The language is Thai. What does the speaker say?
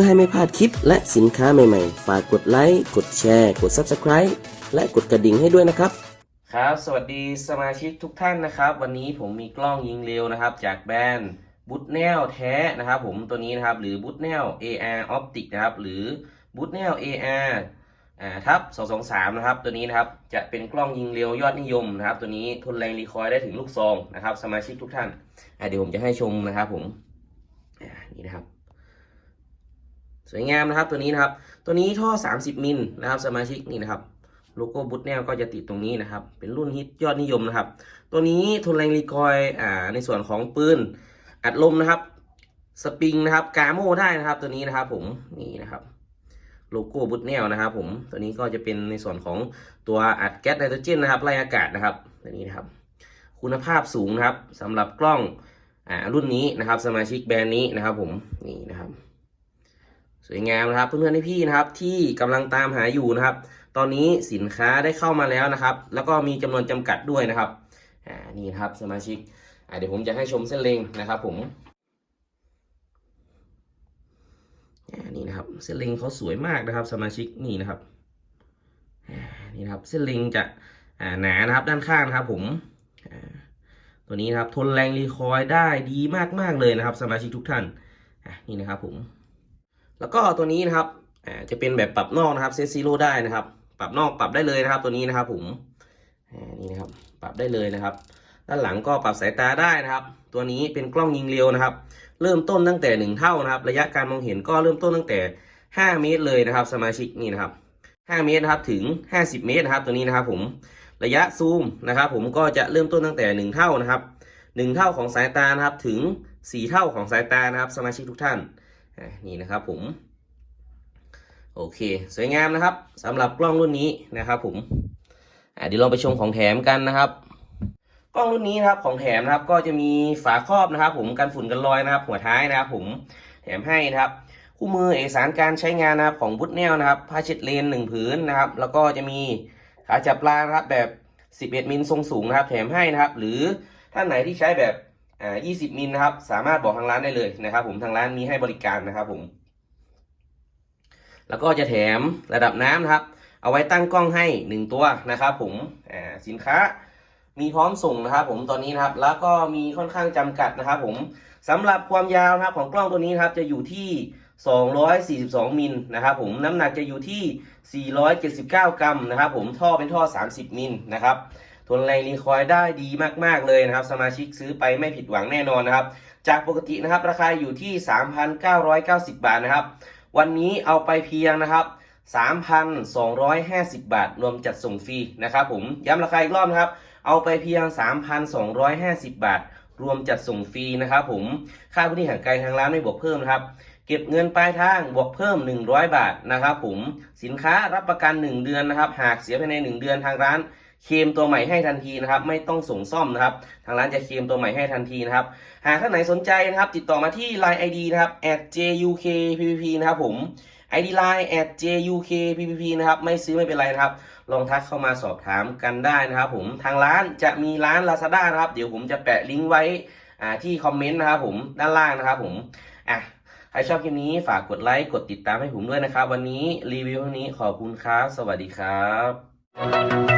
พื่อให้ไม่พลาดคลิปและสินค้าใหม่ๆ ฝากกดไลค์ กดแชร์ กด Subscribe และกดกระดิ่งให้ด้วยนะครับ ครับ สวัสดีสมาชิกทุกท่านนะครับ วันนี้ผมมีกล้องยิงเร็วนะครับ จากแบรนด์บูทแนลแท้นะครับ ผมตัวนี้นะครับ หรือบูทแนล AR Optic นะครับ หรือบูทแนล AR อ่าทับ223 นะครับ ตัวนี้นะครับ จะเป็นกล้องยิงเร็วยอดนิยมนะครับ ตัวนี้ทนแรงรีคอยล์ได้ถึงลูกซองนะครับ สมาชิกทุกท่านเดี๋ยวผมจะให้ชมนะครับ ผมนี่นะครับ สวยงามนะครับตัวนี้นะครับ ตัวนี้ท่อ 30 มิลนะครับสมาชิกนี่นะครับโลโก้บุ๊ทแนลก็จะติดตรงนี้นะครับ เป็นรุ่นฮิตยอดนิยมนะครับ ตัวนี้ทนแรงรีคอยอ่าในส่วนของปืนอัดลมนะครับสปริงนะครับกาโมได้นะครับ ตัวนี้นะครับผมนี่นะครับโลโก้บุ๊ทแนลนะครับ ผมตัวนี้ก็จะเป็นในส่วนของตัวอัดแก๊สไนโตรเจนนะครับไล่อากาศนะครับตัวนี้นะครับ คุณภาพสูงนะครับสำหรับกล้องอ่ารุ่นนี้นะครับ สมาชิกแบรนด์นี้นะครับ ผมนี่นะครับ สวยงามนะครับเพื่อนๆพี่ๆนะครับ ที่กำลังตามหาอยู่นะครับ ตอนนี้สินค้าได้เข้ามาแล้วนะครับ แล้วก็มีจำนวนจำกัดด้วยนะครับอ่านี่นะครับสมาชิกอ่าเดี๋ยวผมจะให้ชมเส้นเลงนะครับ ผมอ่านี่นะครับเส้นเลงเขาสวยมากนะครับ สมาชิกนี่นะครับอ่านี่นะครับเส้นเลงจะอ่าหนานะครับด้านข้างนะครับ ผมอ่าตัวนี้นะครับทนแรงรีคอยล์ได้ดีมากๆเลยนะครับ สมาชิกทุกท่านอ่านี่นะครับผม แล้วก็ตัวนี้นะครับจะเป็นแบบปรับนอกนะครับเซตซีโร่ได้นะครับ ปรับนอกปรับได้เลยนะครับ ตัวนี้นะครับผมนี่นะครับ ปรับได้เลยนะครับ ด้านหลังก็ปรับสายตาได้นะครับ ตัวนี้เป็นกล้องยิงเร็วนะครับ เริ่มต้นตั้งแต่ 1 เท่านะครับ ระยะการมองเห็นก็เริ่มต้นตั้งแต่ 5 เมตรเลยนะครับ สมาชิกนี่นะครับ 5 เมตรนะครับถึง 50 เมตรนะครับ ตัวนี้นะครับ ผมระยะซูมนะครับ ผมก็จะเริ่มต้นตั้งแต่ 1 เท่านะครับ 1 เท่าของสายตานะครับถึง 4 เท่าของสายตานะครับ สมาชิกทุกท่าน นี่นะครับผม โอเค สวยงามนะครับสำหรับกล้องรุ่นนี้นะครับผมเดี๋ยวเราไปชมของแถมกันนะครับกล้องรุ่นนี้นะครับของแถมนะครับก็จะมีฝาครอบนะครับ ผมกันฝุ่นกันรอยนะครับ หัวท้ายนะครับ ผมแถมให้นะครับคู่มือเอกสารการใช้งานนะครับของบุตแนลนะครับผ้าเช็ดเลนหนึ่งผืนนะครับ แล้วก็จะมีขาจับปลานะครับแบบ 11 มิลทรงสูงนะครับ แถมให้นะครับ หรือท่านไหนที่ใช้แบบ อ่า20 มิลนะครับ สามารถบอกทางร้านได้เลยนะครับ ผมทางร้านมีให้บริการนะครับ ผม แล้วก็จะแถมระดับน้ำนะครับ เอาไว้ตั้งกล้องให้ 1 ตัวนะครับ ผมอ่าสินค้ามีพร้อมส่งนะครับ ผมตอนนี้นะครับ แล้วก็มีค่อนข้างจำกัดนะครับ ผมสำหรับความยาวนะครับของกล้องตัวนี้นะครับ จะอยู่ที่242 มิลนะครับผมน้ำหนักจะอยู่ที่ 479 กรัมนะครับผมท่อเป็นท่อ 30 มิลนะครับ ทนแรงรีคอยได้ดีมากๆเลยนะครับ สมาชิกซื้อไปไม่ผิดหวังแน่นอนนะครับ จากปกตินะครับราคาอยู่ที่ 3,990 บาทนะครับ วันนี้เอาไปเพียงนะครับ 3,250 บาท รวมจัดส่งฟรีนะครับผมย้ำราคาอีกรอบนะครับ เอาไปเพียง 3,250 บาท รวมจัดส่งฟรีนะครับผมค่าพื้นที่ห่างไกลทางร้านไม่บวกเพิ่มนะครับเก็บเงินปลายทางบวกเพิ่ม 100 บาทนะครับผมสินค้ารับประกัน 1 เดือนนะครับ หากเสียภายใน 1 เดือนทางร้าน เคลมตัวใหม่ให้ทันทีนะครับ ไม่ต้องส่งซ่อมนะครับ ทางร้านจะเคลมตัวใหม่ให้ทันทีนะครับ หากท่านไหนสนใจนะครับ ติดต่อมาที่ Line ID นะครับ @jukppp นะครับผม ID Line @jukppp นะครับ ไม่ซื้อไม่เป็นไรนะครับ ลองทักเข้ามาสอบถามกันได้นะครับ ผม ทางร้านจะมีร้าน Lazada นะครับ เดี๋ยวผมจะแปะลิงก์ไว้ที่คอมเมนต์นะครับผมด้านล่างนะครับผมอะใครชอบคลิปนี้ฝากกดไลค์ กดติดตามให้ผมด้วยนะครับ วันนี้รีวิวเท่านี้ขอบคุณครับ สวัสดีครับ